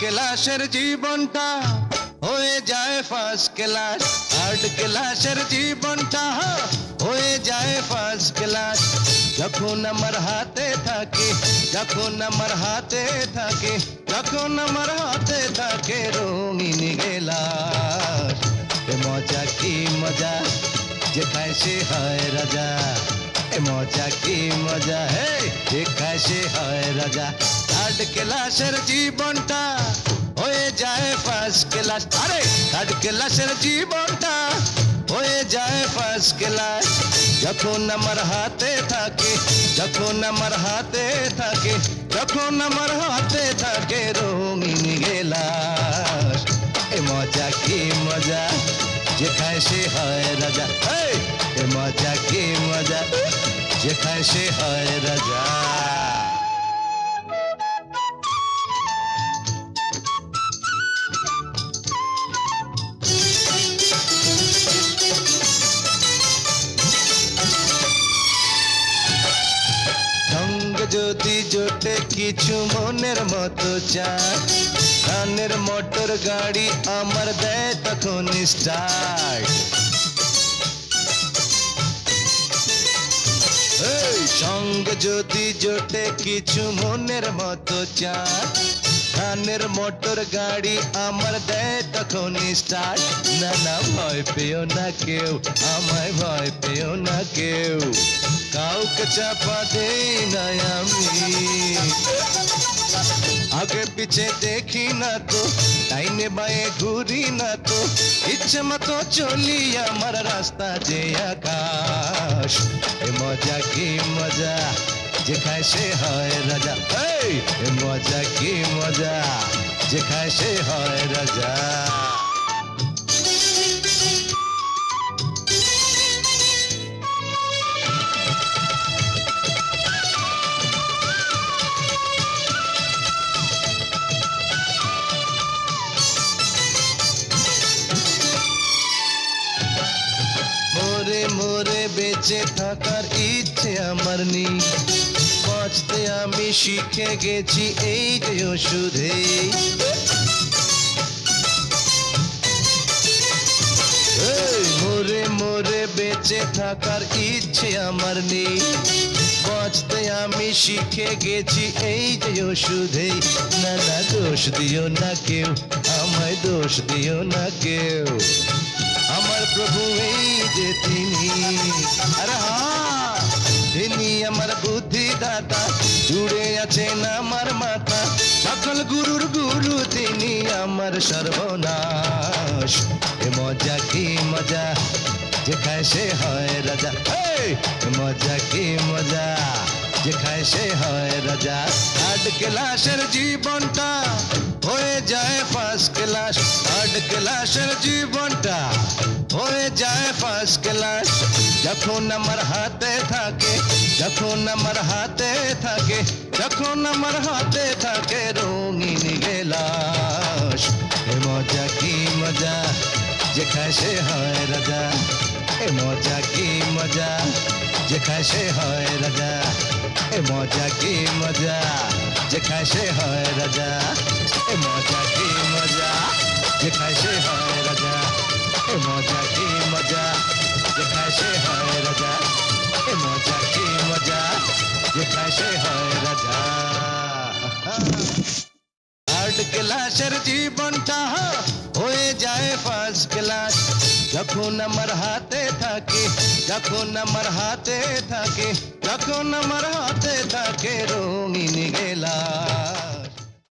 ক্লাসের জীবনটা হয়ে যায় ফার্স্ট ক্লাস থার্ড ক্লাসের জীবনটা হয়ে যায় ফার্স্ট ক্লাস যখন আমার হাতে থাকে, যখন আমার হাতে থাকে, যখন আমার হাতে থাকে রঙিন গেলাস। মজা কি মজা যেখায় সে হয় রাজা। মজা কি মজা হে সে হয় রাজা থার্ড ক্লাসের জীবনটা হয়ে যায় ফার্স্ট ক্লাস আরে থার্ড ক্লাসের জীবনটা হয়ে যায় ফার্স্ট ক্লাস যখন আমার হাতে থাকে যখন আমার হাতে থাকে যখন আমার হাতে থাকে রঙিন গেলাস এ মজা কি মজা যেখায় সে হয় রাজা মজা, কি মজা? যেখায় সে হয় রাজা। যদি জোটে, কিছু মনের মতো চায় ধানের মোটর গাড়ি আমার দেয় তখন স্টার্ট। সঙ্গ যদি জোটে কিছু মনের মতো চায় ধানের মোটর গাড়ি আমার দেয় তখন স্টার্ট না না, ভয় পেও না কেউ, আমায় ভয় পেও না কেউ। কাউকে চাপা দেই না আমি। আগে পিছে দেখি না তো ডাইনে বায়ে ঘুরি না তো। ইচ্ছে মতো চলি আমার রাস্তা যে আকাশ। মজা কি মজা যেখায় সে হয় রাজা। মজা কি মজা যে খায় সে হয় রাজা। বেঁচে থাকার ইচ্ছে আমার নেই। বাঁচতে আমি শিখে গেছি এই যে ওষুধে। মোরে মোরে বেঁচে থাকার ইচ্ছে আমার নেই। বাঁচতে আমি শিখে গেছি এই যে ওষুধে। না না, দোষ দিও না কেউ, আমায় দোষ দিও না কেউ। জুড়ে আছেন আমার মাথা সকল গুরুর গুরু, তিনি আমার সর্বনাশ। এ মজা কি মজা, যেখায় সে হয় রাজা। মজা কি মজা, যেখায় সে হয় রাজা। আট ক্লাসের জীবনটা হয়ে যায় ফার্স্ট ক্লাস। আট ক্লাসের জীবনটা হয়ে যায় ফার্স্ট ক্লাস। যখন আমার হাতে থাকে যখন আমার হাতে থাকে, যখন আমার হাতে থাকে রঙিন গেলাস। এ মজা কি মজা যেখায় সে হয় রাজা। এ মজা কি মজা যেখায় সে হয় রাজা। এ মজা কি মজা যেখায় সে হয় রাজা। এ মজা কি মজা যেখায় সে হয় রাজা। এ মজা কি মজা যেখায় সে হয় রাজা। যেখায় সে হয় রাজা থার্ড ক্লাসের জীবনটা হয়ে যায় ফার্স্ট ক্লাস যখন আমার হাতে থাকে যখন আমার হাতে থাকে যখন আমার হাতে থাকে রঙিন গেলা